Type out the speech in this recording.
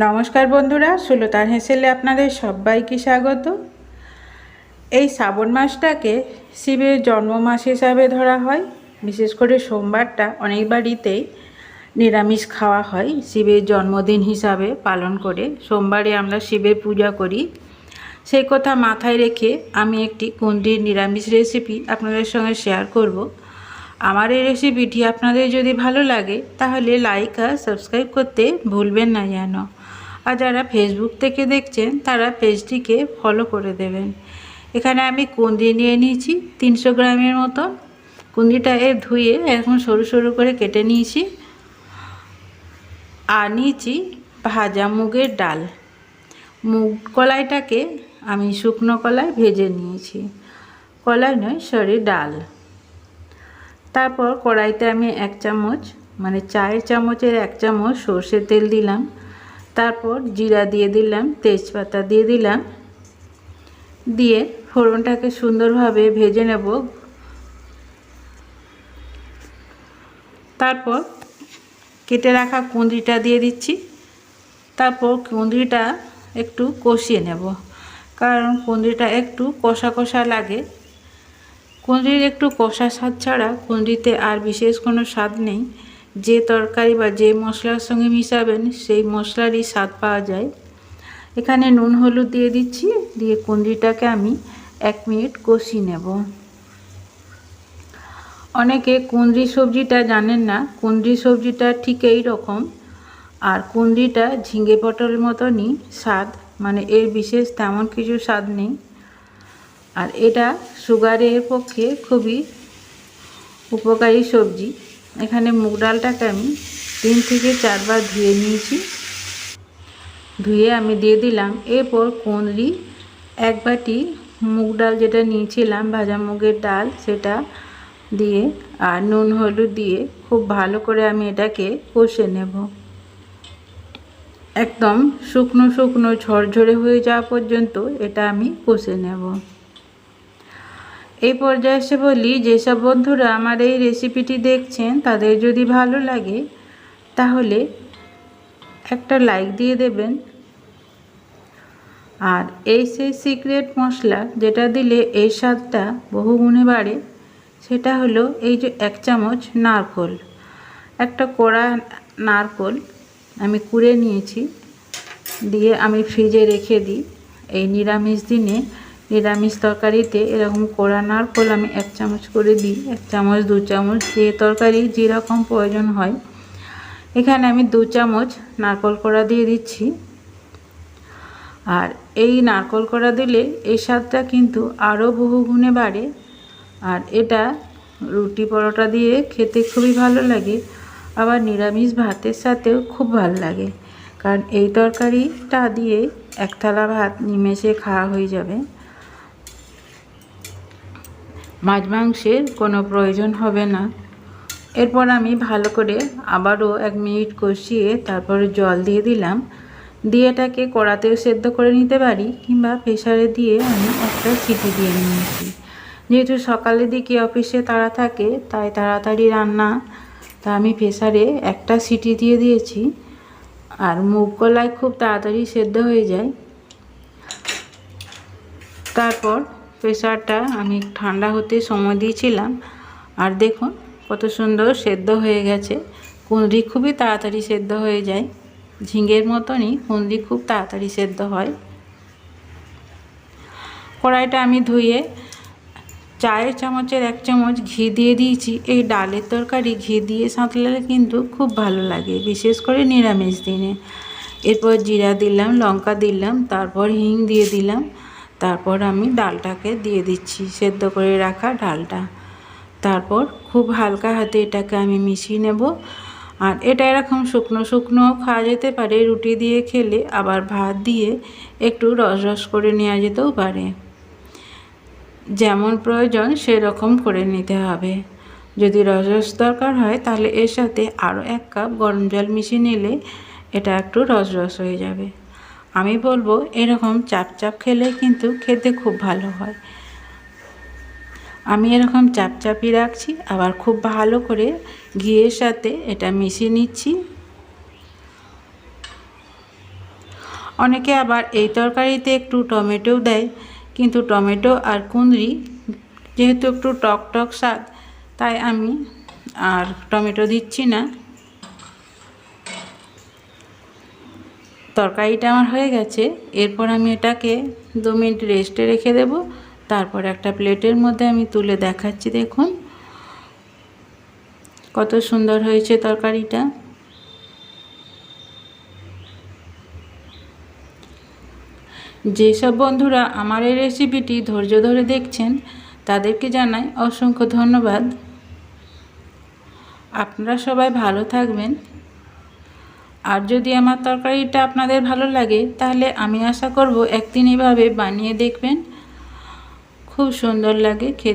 নমস্কার বন্ধুরা সুলতান হেসেলে আপনাদের সবাইকে স্বাগত। এই শ্রাবণ মাসটাকে শিবের জন্ম মাস হিসাবে ধরা হয়। বিশেষ করে সোমবারটা অনেক বাড়িতেই নিরামিষ খাওয়া হয়, শিবের জন্মদিন হিসাবে পালন করে। সোমবারে আমরা শিবের পূজা করি। সেই কথা মাথায় রেখে আমি একটি কুন্ডির নিরামিষ রেসিপি আপনাদের সঙ্গে শেয়ার করব। আমার এই রেসিপিটি আপনাদের যদি ভালো লাগে, তাহলে লাইক আর সাবস্ক্রাইব করতে ভুলবেন না যেন। আর যারা ফেসবুক থেকে দেখছেন, তারা পেজটিকে ফলো করে দেবেন। এখানে আমি কুন্দি নিয়ে নিয়েছি, তিনশো গ্রামের মতো। কুন্দিটা এর ধুয়ে এখন সরু সরু করে কেটে নিয়েছি। আর নিয়েছি ভাজা মুগের ডাল। মুগ কলাইটাকে আমি শুকনো কলাই ভেজে নিয়েছি। কলাই নয়, সরি, ডাল। তারপর কড়াইতে আমি এক চামচ মানে চায়ের চামচের এক চামচ সর্ষের তেল দিলাম। তারপর জিরা দিয়ে দিলাম, তেজপাতা দিয়ে দিলাম। দিয়ে ফোড়নটাকে সুন্দরভাবে ভেজে নেব। তারপর কেটে রাখা কুঁদরিটা দিয়ে দিচ্ছি। তারপর কুঁদরিটা একটু কষিয়ে নেব, কারণ কুঁদরিটা একটু কষা কষা লাগে। কুঁদরির একটু কষা স্বাদ ছাড়া কুঁদরিতে আর বিশেষ কোনো স্বাদ নেই। যে তরকারি বা যে মশলার সঙ্গে মিশাবেন, সেই মশলারই স্বাদ পাওয়া যায়। এখানে নুন হলুদ দিয়ে দিচ্ছি, দিয়ে কুঁদরিটাকে আমি এক মিনিট কষিয়ে নেব। অনেকে কুঁদরি সবজিটা জানেন না, কুঁদরি সবজিটা ঠিক এই রকম। আর কুঁদরিটা ঝিঙে পটল মতনই স্বাদ মানে এর বিশেষ তেমন কিছু স্বাদ নেই। আর এটা সুগারের পক্ষে খুবই উপকারী সবজি। এখানে মুগ ডালটাকে আমি তিন থেকে চারবার ধুয়ে নিয়েছি। ধুয়ে আমি দিয়ে দিলাম। এরপর কুঁদরি এক বাটি মুগ ডাল যেটা নিয়েছিলাম, ভাজা মুগের ডাল, সেটা দিয়ে আর নুন হলুদ দিয়ে খুব ভালো করে আমি এটাকে কষে নেব। একদম শুকনো শুকনো ঝরঝরে হয়ে যাওয়া পর্যন্ত এটা আমি কষে নেব। এই পর্যায়ে এসে বলি, যেসব বন্ধুরা আমার এই রেসিপিটি দেখছেন, তাদের যদি ভালো লাগে, তাহলে একটা লাইক দিয়ে দেবেন। আর এই সেই সিক্রেট মশলা যেটা দিলে এই স্বাদটা বহুগুণে বাড়ে, সেটা হলো এই যে এক চামচ নারকোল। একটা কড়া নারকোল আমি কুড়ে নিয়েছি, দিয়ে আমি ফ্রিজে রেখে দিই। এই নিরামিষ দিনে নিরামিষ তরকারিতে এরকম কোড়া নারকোল আমি এক চামচ করে দিই, এক চামচ, দু চামচ, যে তরকারি যেরকম প্রয়োজন হয়। এখানে আমি দু চামচ নারকল কোড়া দিয়ে দিচ্ছি। আর এই নারকল কোড়া দিলে এই স্বাদটা কিন্তু আরও বহু গুণে বাড়ে। আর এটা রুটি পরোটা দিয়ে খেতে খুবই ভালো লাগে। আবার নিরামিষ ভাতের সাথেও খুব ভালো লাগে। কারণ এই তরকারিটা দিয়ে এক থালা ভাত নিমেষে খাওয়া হয়ে যাবে। মাছ মাংসের কোনো প্রয়োজন হবে না। এরপর আমি ভালো করে আবারও এক মিনিট কষিয়ে তারপরে জল দিয়ে দিলাম। দিয়ে এটাকে কড়াতেও সেদ্ধ করে নিতে পারি কিংবা প্রেশারে দিয়ে আমি একটা সিটি দিয়ে নিয়েছি। যেহেতু সকালের দিকে অফিসে তাড়া থাকে, তাই তাড়াতাড়ি রান্না। তা আমি প্রেশারে একটা সিটি দিয়ে দিয়েছি। আর মুগ কলাই খুব তাড়াতাড়ি সেদ্ধ হয়ে যায়। তারপর প্রেশারটা আমি ঠান্ডা হতে সময় দিয়েছিলাম। আর দেখুন, কত সুন্দর সেদ্ধ হয়ে গেছে। কুঁদরি খুবই তাড়াতাড়ি সেদ্ধ হয়ে যায়। ঝিঙের মতনই কুঁদরি খুব তাড়াতাড়ি সেদ্ধ হয়। কড়াইটা আমি ধুয়ে চায়ের চামচের এক চামচ ঘি দিয়ে দিয়েছি। এই ডালের তরকারি ঘি দিয়ে সাঁতলালে কিন্তু খুব ভালো লাগে, বিশেষ করে নিরামিষ দিনে। এরপর জিরা দিলাম, লঙ্কা দিলাম, তারপর হিং দিয়ে দিলাম। তারপর আমি ডালটাকে দিয়ে দিচ্ছি, সেদ্ধ করে রাখা ডালটা। তারপর খুব হালকা হাতে এটাকে আমি মিশিয়ে নেব। আর এটা এরকম শুকনো শুকনো খাওয়া যেতে পারে, রুটি দিয়ে খেলে, আবার ভাত দিয়ে একটু রস রস করে নেওয়া যেতেও পারে। যেমন প্রয়োজন সেরকম করে নিতে হবে। যদি রস রস দরকার হয়, তাহলে এর সাথে আরও এক কাপ গরম জল মিশিয়ে নিলে এটা একটু রস রস হয়ে যাবে। আমি বলব, এরকম চাপ চাপ খেলে কিন্তু খেতে খুব ভালো হয়। আমি এরকম চাপ চাপি রাখছি, আবার খুব ভালো করে ঘিয়ের সাথে এটা মিশিয়ে নিচ্ছি। অনেকে আবার এই তরকারিতে একটু টমেটোও দেয়, কিন্তু টমেটো আর কুঁদরি যেহেতু একটু টক টক স্বাদ, তাই আমি আর টমেটো দিচ্ছি না। তরকারিটা আমার হয়ে গেছে। এরপর আমি এটাকে দু মিনিট রেস্টে রেখে দেব। তারপর একটা প্লেটের মধ্যে আমি তুলে দেখাচ্ছি, দেখুন। কত সুন্দর হয়েছে তরকারিটা। যেসব বন্ধুরা আমার এই রেসিপিটি ধৈর্য ধরে দেখছেন, তাদেরকে জানাই অসংখ্য ধন্যবাদ। আপনারা সবাই ভালো থাকবেন। আর যদি আমার তরকারিটা আপনাদের ভালো লাগে, তাহলে আমি আশা করব একদিন এভাবে বানিয়ে দেখবেন। খুব সুন্দর লাগে খেতে।